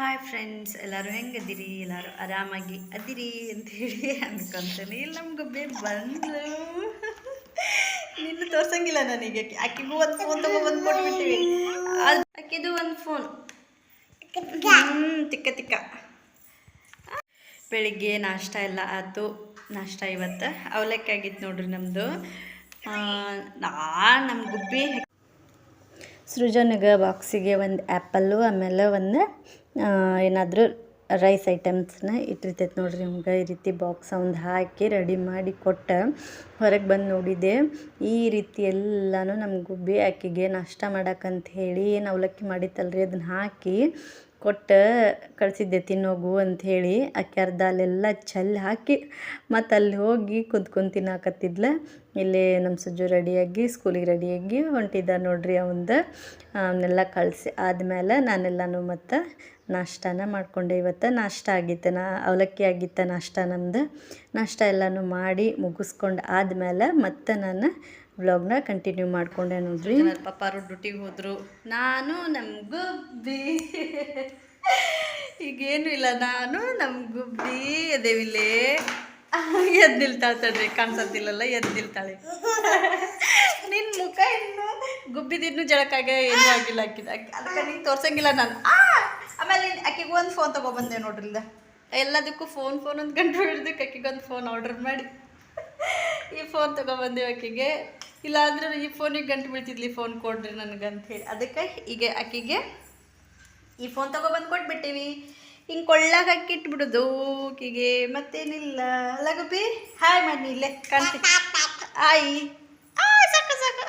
Hi friends ಎಲ್ಲರೂ ಹೆಂಗದಿರಿ? ಎಲ್ಲರೂ ಆರಾಮಾಗಿ ಅದಿರಿ ಅಂತ ಹೇಳಿ ಅನ್ಕೊಂತೀನಿ. ಇಲ್ಲಿ ನಮ್ಮ ಗುಬ್ಬಿ ಬಂದ್ಲು. ನಿನ್ನ ತೋರ್ಸಂಗಿಲ್ಲ ನನಗೆ. ಆಕಿಗೂ ಒಂದು ಫೋನ್ ತಗೊಬಂದು ಕೊಟ್ಬಿಟ್ಟಿವಿ ಆಕಿದು ಒಂದು ಫೋನ್ ಹ್ಞೂ ತಿಕ್ಕ ತಿಕ್ಕ. ಬೆಳಿಗ್ಗೆ ನಾಷ್ಟ ಎಲ್ಲ ಆಯ್ತು ನಾಷ್ಟ ಇವತ್ತು. ಅವಲಕ್ಕಿ ಆಗಿತ್ತು ನೋಡ್ರಿ ನಮ್ಮದು ನಾ ನಮ್ಮ ಗುಬ್ಬಿ ಸೃಜನಗ ಬಾಕ್ಸಿಗೆ ಒಂದು ಆ್ಯಪಲ್ಲು ಆಮೇಲೆ ಒಂದು ಏನಾದರೂ ರೈಸ್ ಐಟಮ್ಸ್ನ ಇಟ್ಟಿರ್ತೈತೆ ನೋಡಿರಿ ನಿಮ್ಗೆ. ಈ ರೀತಿ ಬಾಕ್ಸ್ ಒಂದು ಹಾಕಿ ರೆಡಿ ಮಾಡಿ ಕೊಟ್ಟು ಹೊರಗೆ ಬಂದು ನೋಡಿದೆ. ಈ ರೀತಿ ಎಲ್ಲನೂ ನಮ್ಮ ಗುಬ್ಬಿ ಆಕಿಗೆ ನಾಷ್ಟ ಮಾಡಕ್ಕಂತ ಹೇಳಿ ಏನು ಅವಲಕ್ಕಿ ಮಾಡಿತ್ತಲ್ರಿ? ಅದನ್ನ ಹಾಕಿ ಕೊಟ್ಟು ಕಳಿಸಿದ್ದೆ ತಿನ್ನೋಗು ಅಂಥೇಳಿ ಆಕೆ ಅರ್ಧ ಅಲ್ಲೆಲ್ಲ ಚೆಲ್ಲಿ ಹಾಕಿ ಮತ್ತು ಅಲ್ಲಿ ಹೋಗಿ ಕುದ್ಕೊಂಡು ತಿನ್ನಾಕತ್ತಿದ್ಲ. ಇಲ್ಲಿ ನಮ್ಮ ಸುಜ್ಜು ರೆಡಿಯಾಗಿ ಸ್ಕೂಲಿಗೆ ರೆಡಿಯಾಗಿ ಹೊಂಟಿದ್ದ ನೋಡ್ರಿ ಅವಂದು. ಅವನ್ನೆಲ್ಲ ಕಳಿಸಿ ಆದಮೇಲೆ ನಾನೆಲ್ಲನೂ ಮತ್ತು ನಾಷ್ಟಾನ ಮಾಡಿಕೊಂಡೆ. ಇವತ್ತು ನಾಷ್ಟ ಆಗಿತ್ತು ನಾ, ಅವಲಕ್ಕಿ ಆಗಿತ್ತು ನಾಷ್ಟ ನಮ್ಮದು ನಾಷ್ಟ ಎಲ್ಲನೂ ಮಾಡಿ ಮುಗಿಸ್ಕೊಂಡು ಆದಮೇಲೆ ಮತ್ತೆ ನಾನು ವ್ಲಾಗ್ನ ಕಂಟಿನ್ಯೂ ಮಾಡಿಕೊಂಡೆ ನೋಡ್ರಿ. ಪಪ್ಪಾರು ಡ್ಯೂಟಿಗೆ ಹೋದರು. ನಾನು ನಮ್ಮ ಗುಬ್ಬಿ. ಈಗೇನು ಇಲ್ಲ, ನಾನು ನಮ್ಮ ಗುಬ್ಬಿ. ಅದೇವಿಲ್ಲೇ ಎದ್ದು ನಿಲ್ತಾಳೆ ತಡ್ರಿ ಕಾಣಿಸತ್ತಿಲ್ಲಲ್ಲ ಎದ್ದು ನಿಲ್ತಾಳೆ. ನಿನ್ನ ಮುಖ ಇನ್ನು ಗುಬ್ಬಿದಿನ್ನು ಜಳಕಾಗೆ ಏನೂ ಆಗಿಲ್ಲ ಹಾಕಿದ ಅದಕ್ಕೆ ನೀನು ತೋರ್ಸಂಗಿಲ್ಲ ನಾನು. ಆಮೇಲೆ ಆಕಿಗೆ ಒಂದು ಫೋನ್ ತೊಗೊಬಂದೆ ನೋಡ್ರಿ ಎಲ್ಲದಕ್ಕೂ ಫೋನ್ ಫೋನ್ ಅಂತ ಗಂಟೆ ಹಿಡಿದಕ್ಕೆ ಆಕಿಗೆ ಒಂದು ಫೋನ್ ಆರ್ಡರ್ ಮಾಡಿ. ಈ ಫೋನ್ ತೊಗೊಬಂದೆ ಆಕಿಗೆ. ಇಲ್ಲಾಂದ್ರೆ ಈ ಫೋನಿಗೆ ಗಂಟು ಬೀಳ್ತಿದ್ಲಿ ಫೋನ್ ಕೊಡ್ರಿ ನನಗೆ ಅಂತ ಹೇಳಿ. ಅದಕ್ಕೆ ಈಗ ಆಕಿಗೆ ಈ ಫೋನ್ ತೊಗೊಬಂದು ಕೊಟ್ಬಿಟ್ಟಿವಿ. ಹಿಂಗೆ ಕೊಳ್ಳಾಗ ಹಾಕಿ ಇಟ್ಬಿಡೋದು ಆಕಿಗೆ ಮತ್ತೇನಿಲ್ಲ. ಗುಬ್ಬಿ, ಹಾಯ್ ಮಾಡಿ ಇಲ್ಲೇ, ಕಾಣ್ತಿ. ಆಯಿ. ಸಾಕು ಸಾಕು.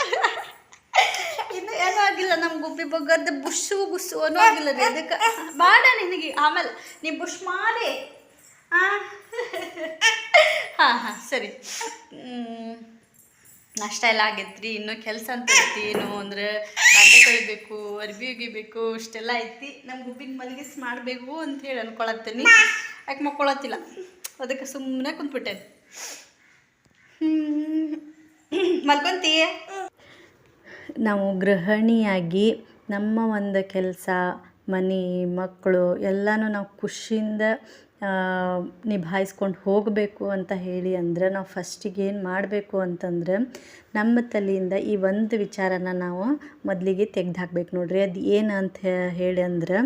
ಇನ್ನು ಏನೂ ಆಗಿಲ್ಲ ನಮ್ಮ ಗುಬ್ಬಿ ಬಗ್ಗದ ಬುಷು ಬುಸ್ಸು ಅನ್ನೋ ಆಗಿಲ್ಲ ರೀ ಅದಕ್ಕೆ. ಬಾಡ ನಿನಗೆ, ಆಮೇಲೆ ನೀ ಬುಷ್ ಮಾಡಿ. ಹಾಂ ಹಾಂ ಹಾಂ, ಸರಿ. ನಾಷ್ಟ ಎಲ್ಲ ಆಗೈತ್ರಿ. ಇನ್ನೂ ಕೆಲಸ ಅಂತ ಐತಿ. ಏನು ಅಂದ್ರೆ ಬಾಂಡೆ ತೊಳಿಬೇಕು, ಅರ್ಬಿ ಒಗಿಬೇಕು ಇಷ್ಟೆಲ್ಲ ಐತಿ. ನಮ್ಮ ಗುಬ್ಬಿನ ಮಲಗಿಸ್ ಮಾಡಬೇಕು ಅಂತ ಹೇಳಿ ಅನ್ಕೊಳತ್ತೀನಿ. ಯಾಕೆ ಮಕ್ಕೊಳತ್ತಿಲ್ಲ? ಅದಕ್ಕೆ ಸುಮ್ಮನೆ ಕುಂತ್ಬಿಟ್ಟೇನೆ ಮಲ್ಕೊಂತೀಯ ನಾವು ಗೃಹಿಣಿಯಾಗಿ ನಮ್ಮ ಒಂದು ಕೆಲಸ, ಮನೆ, ಮಕ್ಕಳು ಎಲ್ಲನೂ ನಾವು ಖುಷಿಯಿಂದ ನಿಭಾಯಿಸ್ಕೊಂಡು ಹೋಗಬೇಕು ಅಂತ ಹೇಳಿ ಅಂದ್ರೆ ನಾವು ಫಸ್ಟಿಗೆ ಏನು ಮಾಡಬೇಕು ಅಂತಂದ್ರೆ ನಮ್ಮ ತಲೆಯಿಂದ ಈ ಒಂದು ವಿಚಾರನ ನಾವು ಮೊದಲಿಗೆ ತೆಗ್ದು ಹಾಕ್ಬೇಕು ನೋಡ್ರಿ. ಅದು ಏನು ಅಂತ ಹೇಳಿ ಅಂದ್ರೆ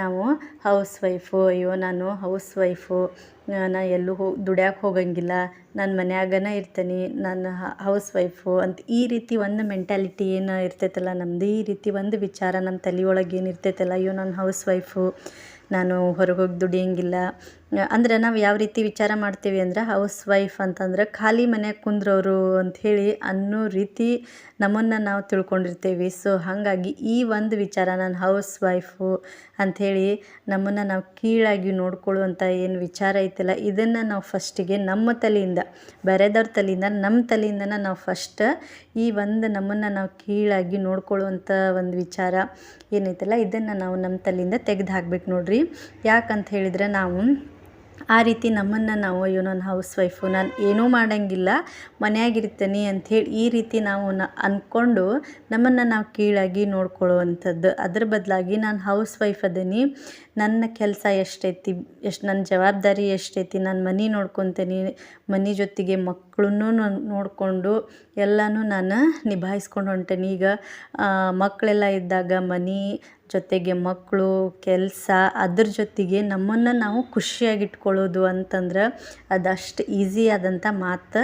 ನಾವು ಹೌಸ್ ವೈಫು ಅಯ್ಯೋ ನಾನು ಹೌಸ್ ವೈಫು ನಾ ಎಲ್ಲೂ ಹೋ, ದುಡ್ಯಾಕೆ ಹೋಗಂಗಿಲ್ಲ, ನಾನು ಮನ್ಯಾಗನ ಇರ್ತೀನಿ, ನಾನು ಹೌಸ್ ವೈಫು ಅಂತ ಈ ರೀತಿ ಒಂದು ಮೆಂಟ್ಯಾಲಿಟಿ ಏನು ಇರ್ತೈತಲ್ಲ ನಮ್ಮದು ಈ ರೀತಿ ಒಂದು ವಿಚಾರ ನಮ್ಮ ತಲೆಯೊಳಗೆ ಏನು ಇರ್ತೈತಲ್ಲ, ಅಯ್ಯೋ ನಾನು ಹೌಸ್ ವೈಫು ನಾನು ಹೊರಗೆ ಹೋಗಿ ದುಡಿಯಂಗಿಲ್ಲ ಅಂದ್ರೆ ನಾವು ಯಾವ ರೀತಿ ವಿಚಾರ ಮಾಡ್ತೀವಿ ಅಂದ್ರೆ ಹೌಸ್ ವೈಫ್ ಅಂತಂದ್ರೆ ಖಾಲಿ ಮನ್ಯಾಗ ಕುಂದ್ರೋರು ಅಂಥೇಳಿ ಅನ್ನೋ ರೀತಿ ನಮ್ಮನ್ನು ನಾವು ತಿಳ್ಕೊಂಡಿರ್ತೀವಿ. ಸೊ ಹಾಗಾಗಿ ಈ ಒಂದು ವಿಚಾರ ನಾನು ಹೌಸ್ ವೈಫು ಅಂಥೇಳಿ ನಮ್ಮನ್ನು ನಾವು ಕೀಳಾಗಿ ನೋಡ್ಕೊಳ್ಳುವಂಥ ಏನು ವಿಚಾರ ಐತಲ್ಲ, ಇದನ್ನು ನಾವು ಫಸ್ಟಿಗೆ ನಮ್ಮ ತಲೆಯಿಂದ, ಬೇರೆದವ್ರ ತಲೆಯಿಂದ ನಮ್ಮ ತಲೆಯಿಂದ ನಾವು ಫಸ್ಟ್ ಈ ಒಂದು ನಮ್ಮನ್ನು ನಾವು ಕೀಳಾಗಿ ನೋಡ್ಕೊಳ್ಳುವಂಥ ಒಂದು ವಿಚಾರ ಏನೈತಲ್ಲ, ಇದನ್ನು ನಾವು ನಮ್ಮ ತಲೆಯಿಂದ ತೆಗೆದು ಹಾಕ್ಬೇಕು ನೋಡ್ರಿ. ಯಾಕಂತ ಹೇಳಿದ್ರೆ ನಾವು ಆ ರೀತಿ ನಮ್ಮನ್ನು ನಾವು, ಅಯ್ಯೋ ನನ್ನ ಹೌಸ್ ವೈಫು ನಾನು ಏನೂ ಮಾಡೋಂಗಿಲ್ಲ, ಮನೆಯಾಗಿರ್ತೀನಿ ಅಂಥೇಳಿ ಈ ರೀತಿ ನಾವು ನ ಅಂದ್ಕೊಂಡು ನಮ್ಮನ್ನು ನಾವು ಕೀಳಾಗಿ ನೋಡ್ಕೊಳ್ಳುವಂಥದ್ದು. ಅದ್ರ ಬದಲಾಗಿ ನಾನು ಹೌಸ್ ವೈಫ್ ಅದೀನಿ, ನನ್ನ ಕೆಲಸ ಎಷ್ಟೈತಿ, ಎಷ್ಟು ನನ್ನ ಜವಾಬ್ದಾರಿ ಎಷ್ಟೈತಿ, ನಾನು ಮನೆ ನೋಡ್ಕೊತೀನಿ, ಮನೆ ಜೊತೆಗೆ ಮಕ್ಕಳನ್ನೂ ನೋಡಿಕೊಂಡು ಎಲ್ಲನೂ ನಾನು ನಿಭಾಯಿಸ್ಕೊಂಡು ಹೊಂಟೇನಿ. ಈಗ ಮಕ್ಕಳೆಲ್ಲ ಇದ್ದಾಗ ಮನೆ ಜೊತೆಗೆ ಮಕ್ಕಳು ಕೆಲಸ ಅದ್ರ ಜೊತೆಗೆ ನಮ್ಮನ್ನು ನಾವು ಖುಷಿಯಾಗಿ ಇಟ್ಕೊಳ್ಳೋದು ಅಂತಂದ್ರೆ ಅದಷ್ಟು ಈಸಿ ಆದಂಥ ಮಾತು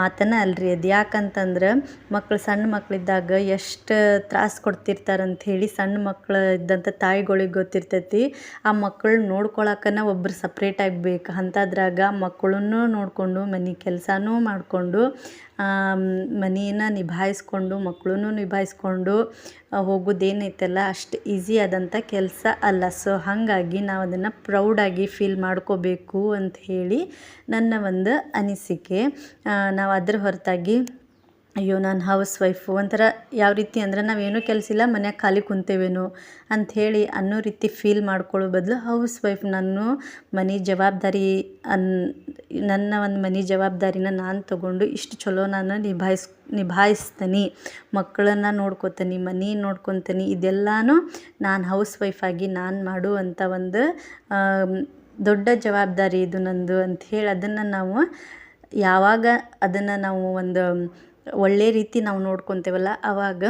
ಮಾತನ್ನ ಅಲ್ರಿ. ಅದು ಯಾಕಂತಂದ್ರೆ ಮಕ್ಕಳು ಸಣ್ಣ ಮಕ್ಕಳಿದ್ದಾಗ ಎಷ್ಟು ತ್ರಾಸ ಕೊಡ್ತಿರ್ತಾರಂತ ಹೇಳಿ ಸಣ್ಣ ಮಕ್ಳು ಇದ್ದಂಥ ತಾಯಿಗಳಿಗೆ ಗೊತ್ತಿರ್ತೈತಿ. ಆ ಮಕ್ಕಳು ನೋಡ್ಕೊಳಕನ ಒಬ್ರು ಸಪ್ರೇಟಾಗಿ ಬೇಕು ಅಂಥದ್ರಾಗ ಮಕ್ಕಳನ್ನು ನೋಡಿಕೊಂಡು, ಮನೆ ಕೆಲಸನೂ ಮಾಡಿಕೊಂಡು ಮನೆಯನ್ನು ನಿಭಾಯಿಸ್ಕೊಂಡು ಮಕ್ಕಳೂ ನಿಭಾಯಿಸ್ಕೊಂಡು ಹೋಗೋದೇನೈತಲ್ಲ, ಅಷ್ಟು ಈಸಿ ಆದಂಥ ಕೆಲಸ ಅಲ್ಲ. ಸೊ ಹಾಗಾಗಿ ನಾವು ಅದನ್ನು ಪ್ರೌಡಾಗಿ ಫೀಲ್ ಮಾಡ್ಕೋಬೇಕು ಅಂತ ಹೇಳಿ ನನ್ನ ಒಂದು ಅನಿಸಿಕೆ. ನಾವು ಅದ್ರ ಹೊರತಾಗಿ, ಅಯ್ಯೋ, ನಾನು ಹೌಸ್ ವೈಫು ಒಂಥರ ಯಾವ ರೀತಿ ಅಂದ್ರೆ ನಾವೇನೂ ಕೆಲಸ ಇಲ್ಲ, ಮನ್ಯಾಗ ಖಾಲಿ ಕುಂತೇವೇನೋ ಅಂಥೇಳಿ ಅನ್ನೋ ರೀತಿ ಫೀಲ್ ಮಾಡ್ಕೊಳ್ಳೋ ಬದಲು ಹೌಸ್ ವೈಫ್ ನಾನು ಮನೆ ಜವಾಬ್ದಾರಿ ಅನ್, ನನ್ನ ಒಂದು ಮನೆ ಜವಾಬ್ದಾರಿನ ನಾನು ತಗೊಂಡು ಇಷ್ಟು ಚಲೋ ನಾನು ನಿಭಾಯಿಸ್, ನಿಭಾಯಿಸ್ತೀನಿ ಮಕ್ಕಳನ್ನು ನೋಡ್ಕೊತೀನಿ, ಮನೆ ನೋಡ್ಕೊತೀನಿ, ಇದೆಲ್ಲನೂ ನಾನು ಹೌಸ್ ವೈಫಾಗಿ ನಾನು ಮಾಡುವಂಥ ಒಂದು ದೊಡ್ಡ ಜವಾಬ್ದಾರಿ ಇದು ನಂದು ಅಂಥೇಳಿ ಅದನ್ನು ನಾವು ಯಾವಾಗ ಅದನ್ನು ನಾವು ಒಂದು ಒಳ್ಳೆ ರೀತಿ ನಾವು ನೋಡ್ಕೊತೇವಲ್ಲ ಆವಾಗ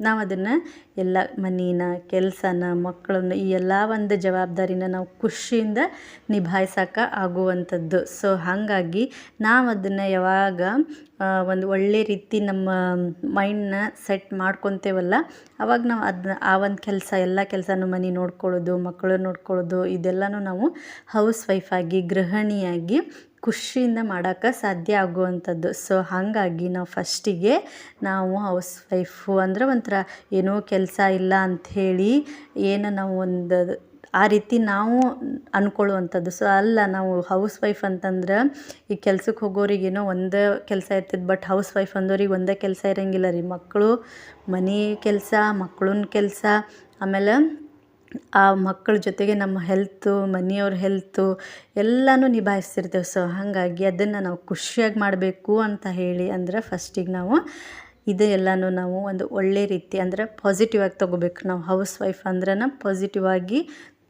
ನಾವು ಅದನ್ನು ಎಲ್ಲ ಮನೇನ, ಕೆಲಸನ ಮಕ್ಕಳನ್ನ ಈ ಎಲ್ಲ ಒಂದು ಜವಾಬ್ದಾರಿನ ನಾವು ಖುಷಿಯಿಂದ ನಿಭಾಯಿಸೋಕೆ ಆಗುವಂಥದ್ದು ಸೊ ಹಾಗಾಗಿ ನಾವು ಅದನ್ನು ಯಾವಾಗ ಒಂದು ಒಳ್ಳೆ ರೀತಿ ನಮ್ಮ ಮೈಂಡ್ನ ಸೆಟ್ ಮಾಡ್ಕೊತೇವಲ್ಲ ಆವಾಗ ನಾವು ಅದನ್ನ ಆ ಒಂದು ಕೆಲಸ, ಎಲ್ಲ ಕೆಲಸನೂ ಮನೆ ನೋಡ್ಕೊಳ್ಳೋದು ಮಕ್ಕಳು ನೋಡ್ಕೊಳ್ಳೋದು, ಇದೆಲ್ಲನೂ ನಾವು ಹೌಸ್ ವೈಫಾಗಿ ಗೃಹಿಣಿಯಾಗಿ ಖುಷಿಯಿಂದ ಮಾಡೋಕ್ಕೆ ಸಾಧ್ಯ ಆಗುವಂಥದ್ದು. ಸೊ ಹಾಗಾಗಿ ನಾವು ಫಸ್ಟಿಗೆ ನಾವು ಹೌಸ್ ವೈಫು ಅಂದ್ರೆ ಒಂಥರ ಏನೋ ಕೆಲಸ ಇಲ್ಲ ಅಂಥೇಳಿ ಏನು ನಾವು ಒಂದು ಆ ರೀತಿ ನಾವು ಅಂದ್ಕೊಳ್ಳುವಂಥದ್ದು ಸೊ ಅಲ್ಲ ನಾವು ಹೌಸ್ ವೈಫ್ ಅಂತಂದ್ರೆ ಈ ಕೆಲ್ಸಕ್ಕೆ ಹೋಗೋರಿಗೇನೋ ಒಂದೇ ಕೆಲಸ ಇರ್ತದೆ ಬಟ್ ಹೌಸ್ ವೈಫ್ ಅಂದೋರಿಗೆ ಒಂದೇ ಕೆಲಸ ಇರೋಂಗಿಲ್ಲ ರೀ. ಮಕ್ಕಳು ಮನೆ ಕೆಲಸ ಮಕ್ಕಳನ್ನ ಕೆಲಸ, ಆಮೇಲೆ ಆ ಮಕ್ಕಳ ಜೊತೆಗೆ ನಮ್ಮ ಹೆಲ್ತು, ಮನೆಯವ್ರ ಹೆಲ್ತು ಎಲ್ಲನೂ ನಿಭಾಯಿಸ್ತಿರ್ತೇವೆ. ಸೊ ಹಾಗಾಗಿ ಅದನ್ನು ನಾವು ಖುಷಿಯಾಗಿ ಮಾಡಬೇಕು ಅಂತ ಹೇಳಿ ಅಂದ್ರೆ ಫಸ್ಟಿಗೆ ನಾವು ಇದು ಎಲ್ಲನೂ ನಾವು ಒಂದು ಒಳ್ಳೆ ರೀತಿ ಅಂದ್ರೆ ಪಾಸಿಟಿವ್ ಆಗಿ ತೊಗೋಬೇಕು. ನಾವು ಹೌಸ್ ವೈಫ್ ಅಂದ್ರನ ಪಾಸಿಟಿವ್ ಆಗಿ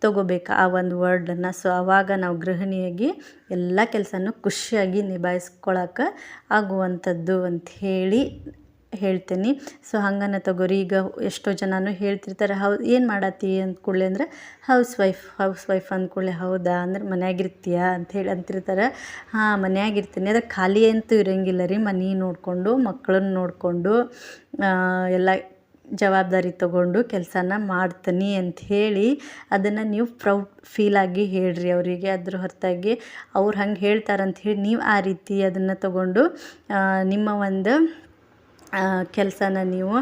ತೊಗೋಬೇಕು ಆ ಒಂದು ವರ್ಡನ್ನು ಸೊ ಆವಾಗ ನಾವು ಗೃಹಿಣಿಯಾಗಿ ಎಲ್ಲ ಕೆಲಸನೂ ಖುಷಿಯಾಗಿ ನಿಭಾಯಿಸ್ಕೊಳಕ್ಕೆ ಆಗುವಂಥದ್ದು ಅಂತ ಹೇಳಿ ಹೇಳ್ತೀನಿ. ಸೊ ಹಂಗನ ತಗೋರಿ ಈಗ ಎಷ್ಟೋ ಜನನೂ ಹೇಳ್ತಿರ್ತಾರೆ ಹೌ ಏನು ಮಾಡತ್ತಿ? ಅಂತ ಕೂಡಲೆ ಅಂದ್ರೆ ಹೌಸ್ ವೈಫ್ ಹೌಸ್ ವೈಫ್ ಅಂದ ಕೂಡಲೇ, ಹೌದಾ? ಅಂದ್ರೆ ಅಂತ ಹೇಳಿ ಅಂತಿರ್ತಾರೆ. ಹಾಂ, ಮನ್ಯಾಗಿರ್ತೀನಿ. ಅದಕ್ಕೆ ಖಾಲಿ ಅಂತೂ ಇರೋಂಗಿಲ್ಲ ರೀ. ಮನೆ ನೋಡಿಕೊಂಡು ಮಕ್ಕಳನ್ನು ನೋಡಿಕೊಂಡು ಎಲ್ಲ ಜವಾಬ್ದಾರಿ ತಗೊಂಡು ಕೆಲಸನ ಮಾಡ್ತೀನಿ ಅಂತ ಹೇಳಿ ಅದನ್ನು ನೀವು ಪ್ರೌಡ್ ಫೀಲಾಗಿ ಹೇಳ್ರಿ ಅವರಿಗೆ. ಅದ್ರ ಹೊರತಾಗಿ ಅವ್ರು ಹಂಗೆ ಹೇಳ್ತಾರಂತ ಹೇಳಿ ನೀವು ಆ ರೀತಿ ಅದನ್ನು ತಗೊಂಡು ನಿಮ್ಮ ಒಂದು ಕೆಲಸನ ನೀವು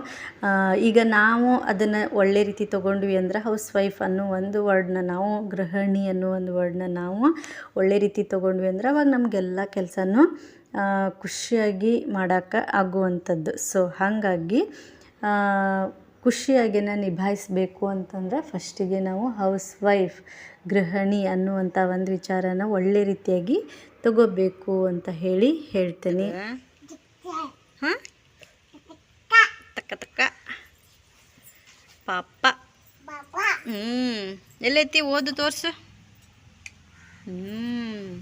ಈಗ ನಾವು ಅದನ್ನು ಒಳ್ಳೆ ರೀತಿ ತೊಗೊಂಡ್ವಿ ಅಂದ್ರೆ ಹೌಸ್ ವೈಫ್ ಅನ್ನೋ ಒಂದು ವರ್ಡ್ನ ನಾವು, ಗೃಹಿಣಿ ಅನ್ನೋ ಒಂದು ವರ್ಡ್ನ ನಾವು ಒಳ್ಳೆ ರೀತಿ ತೊಗೊಂಡ್ವಿ ಅಂದ್ರೆ ಅವಾಗ ನಮಗೆಲ್ಲ ಕೆಲಸನೂ ಖುಷಿಯಾಗಿ ಮಾಡೋಕ್ಕೆ ಆಗುವಂಥದ್ದು ಸೊ ಹಾಗಾಗಿ ಖುಷಿಯಾಗಿನ ನಿಭಾಯಿಸಬೇಕು ಅಂತಂದ್ರೆ ಫಸ್ಟಿಗೆ ನಾವು ಹೌಸ್ ವೈಫ್, ಗೃಹಿಣಿ ಅನ್ನುವಂಥ ಒಂದು ವಿಚಾರನ ಒಳ್ಳೆ ರೀತಿಯಾಗಿ ತಗೋಬೇಕು ಅಂತ ಹೇಳಿ ಹೇಳ್ತೇನೆ. ಹಾಂ? ತಕ್ಕ ತಕ್ಕ ಪಾಪ. ಹ್ಞೂ ಎಲ್ಲೈತಿ ಓದು ತೋರಿಸು. ಹ್ಞೂ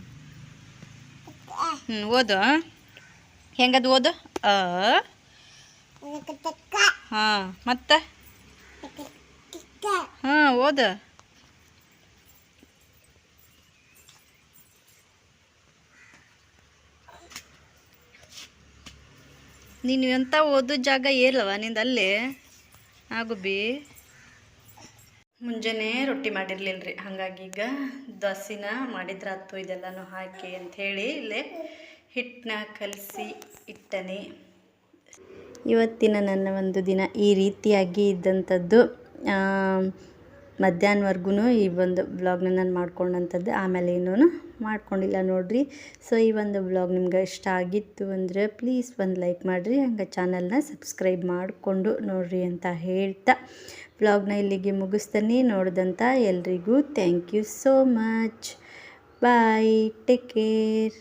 ಹ್ಞೂ ಓದು. ಹೆಂಗದು ಓದು? ಅ. ಹಾಂ ಮತ್ತೆ? ಹಾಂ ಓದು. ನೀನು ಎಂಥ ಓದೋ ಜಾಗ ಏಲವ ನಿಂದು ಅಲ್ಲೇ? ಆಗುಬಿ ಮುಂಜಾನೆ ರೊಟ್ಟಿ ಮಾಡಿರ್ಲಿಲ್ಲ ರೀ ಹಾಗಾಗಿ ಈಗ ದೋಸೆನ ಹತ್ತು ಇದೆಲ್ಲನೂ ಹಾಕಿ ಅಂಥೇಳಿ ಇಲ್ಲೇ ಹಿಟ್ಟನ್ನ ಕಲಸಿ ಇಟ್ಟನೆ. ಇವತ್ತಿನ ನನ್ನ ಒಂದು ದಿನ ಈ ರೀತಿಯಾಗಿ ಇದ್ದಂಥದ್ದು ಮಧ್ಯಾಹ್ನವರೆಗೂ ಈ ಒಂದು ಬ್ಲಾಗ್ನ ನಾನು ಮಾಡ್ಕೊಂಡಂಥದ್ದು. ಆಮೇಲೆ ಏನೂ ಮಾಡ್ಕೊಂಡಿಲ್ಲ ನೋಡಿರಿ. ಸೊ ಈ ಒಂದು ಬ್ಲಾಗ್ ನಿಮ್ಗೆ ಇಷ್ಟ ಆಗಿತ್ತು ಅಂದರೆ ಪ್ಲೀಸ್ ಒಂದು ಲೈಕ್ ಮಾಡಿರಿ. ಹಂಗೆ ಚಾನಲ್ನ ಸಬ್ಸ್ಕ್ರೈಬ್ ಮಾಡಿಕೊಂಡು ನೋಡಿರಿ ಅಂತ ಹೇಳ್ತಾ. ಬ್ಲಾಗ್ನ ಇಲ್ಲಿಗೆ ಮುಗಿಸ್ತೀನಿ. ನೋಡಿದಂಥ ಎಲ್ರಿಗೂ thank you so much bye take care